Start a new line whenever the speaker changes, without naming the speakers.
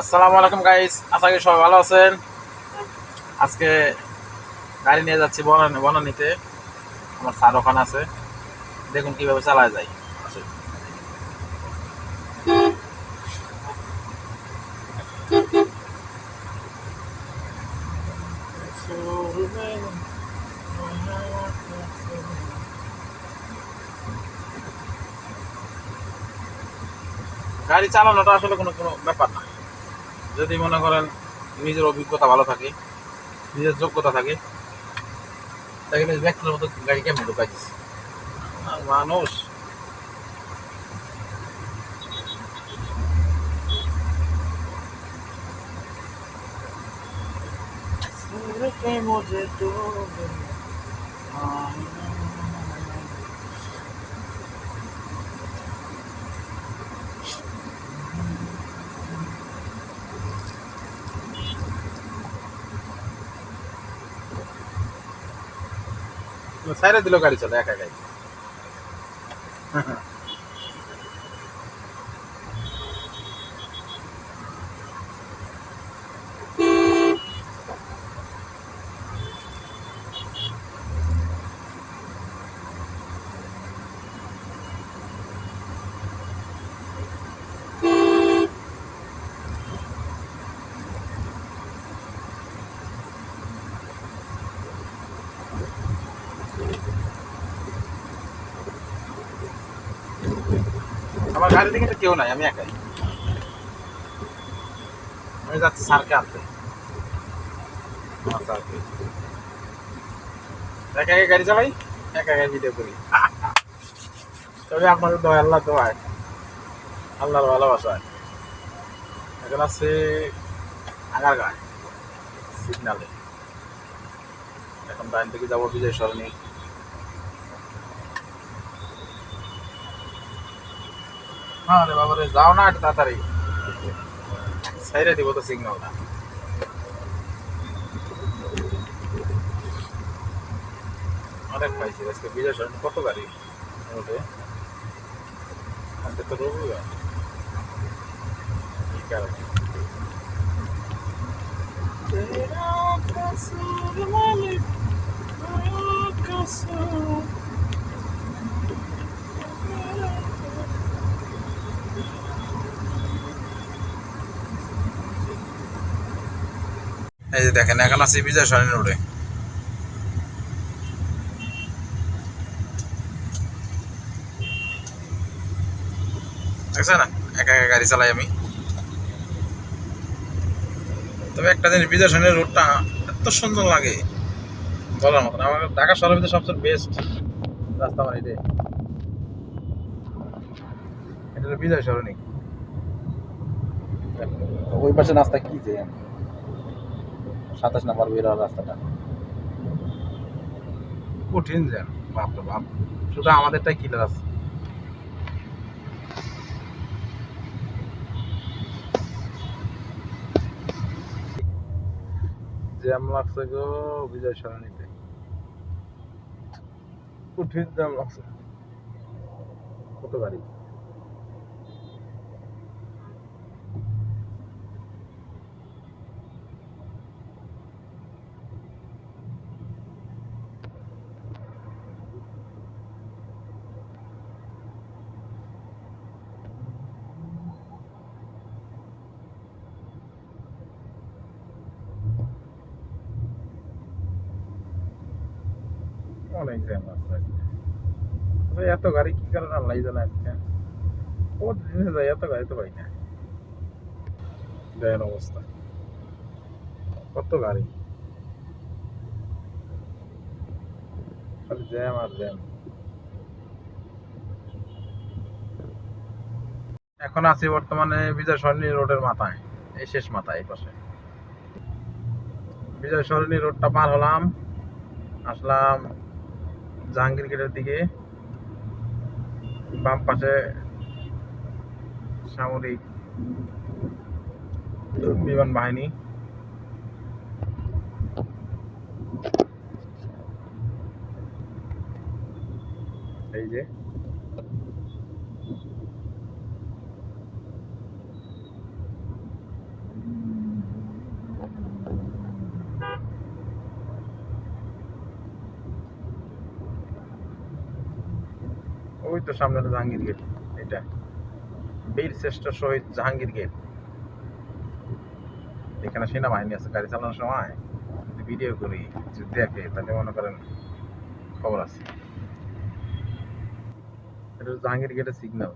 আসসালামু আলাইকুম গাইস আশা করি সবাই ভালো আছেন। আজকে গাড়ি নিয়ে যাচ্ছি বনানি, বনানিতে। আমার স্যার ওখানে আছে। দেখুন কীভাবে চালায় যায়। গাড়ি চালানোটা আসলে কোনো কোনো ব্যাপার না। যদি মনে করেন নিজের অভিজ্ঞতা ভালো থাকে নিজের যোগ্যতা থাকে তাহলে ব্যক্তির মতো গাড়ি কেমন ঢুকাই দিচ্ছে আর মানুষ मुझे तो সাইরে দিল গাড়ি চলে একা একাই। আমার গাড়িতে কিন্তু কেউ নাই, আমি একাই। আমি যাচ্ছি স্যারকে আনতে। স্যারকে একা একা গাড়ি চালাই? একা একা ভিডিও করি। তবে আপনাদের দোয়া আল্লাহ দোয়ায় আল্লাহর ভালোবাসায় এখন আছে আগার গায় সিগনালে। এখন ডাইন থেকে যাব বিজয় সরণি হ্যাঁ আরে বাবা রে, যাও না একটু তাড়াতাড়ি। সাইরে দিব তো সিগন্যাল না বিজয় সরণ কত গাড়ি? ওঠে তো রবিবার। কি এই যে দেখেন, এখন আছি বিজয় সরণি রোডে। দেখছেন না? একা একা গাড়ি চালাই আমি। তবে একটা জিনিস, বিজয় সরণি রোডটা এত সুন্দর লাগে, বলার মতন আমার ঢাকা শহরের ভিতরে সবচেয়ে বেস্ট রাস্তা আমার এটাই। এটা বিজয় সরণি ওই পাশে রাস্তা কি যে? সাতাশ নাম্বার বের রাস্তাটা। কঠিন জ্যাম বাপ শুধু আমাদেরটাই কিলার আছে। জ্যাম লাগছে গো বিজয় সরণিতে। কঠিন জ্যাম লাগছে। কত গাড়ি? অনেক জ্যাম আছে এত গাড়ি কি কারণে আল্লাহ আজকে? যায়, এত গাড়ি তো পাই না। অবস্থা। কত গাড়ি? জ্যাম আর জ্যাম। এখন আছি বর্তমানে বিজয় সরণি রোডের মাথায়, এই শেষ মাথায়, এই পাশে। বিজয় সরণী রোডটা পার হলাম, আসলাম জাহাঙ্গীর গেটের দিকে বাম পাশে সামরিক বিমান বাহিনী। এই যে একটু সামনে হলো জাহাঙ্গীর গেট, এটা। বীর শ্রেষ্ঠ শহীদ জাহাঙ্গীর গেট। এখানে সেনাবাহিনী আছে, গাড়ি চালানোর সময় ভিডিও করি, যদি দেখে, তাহলে মনে করেন খবর আছে। এটা জাহাঙ্গীর গেটের সিগন্যাল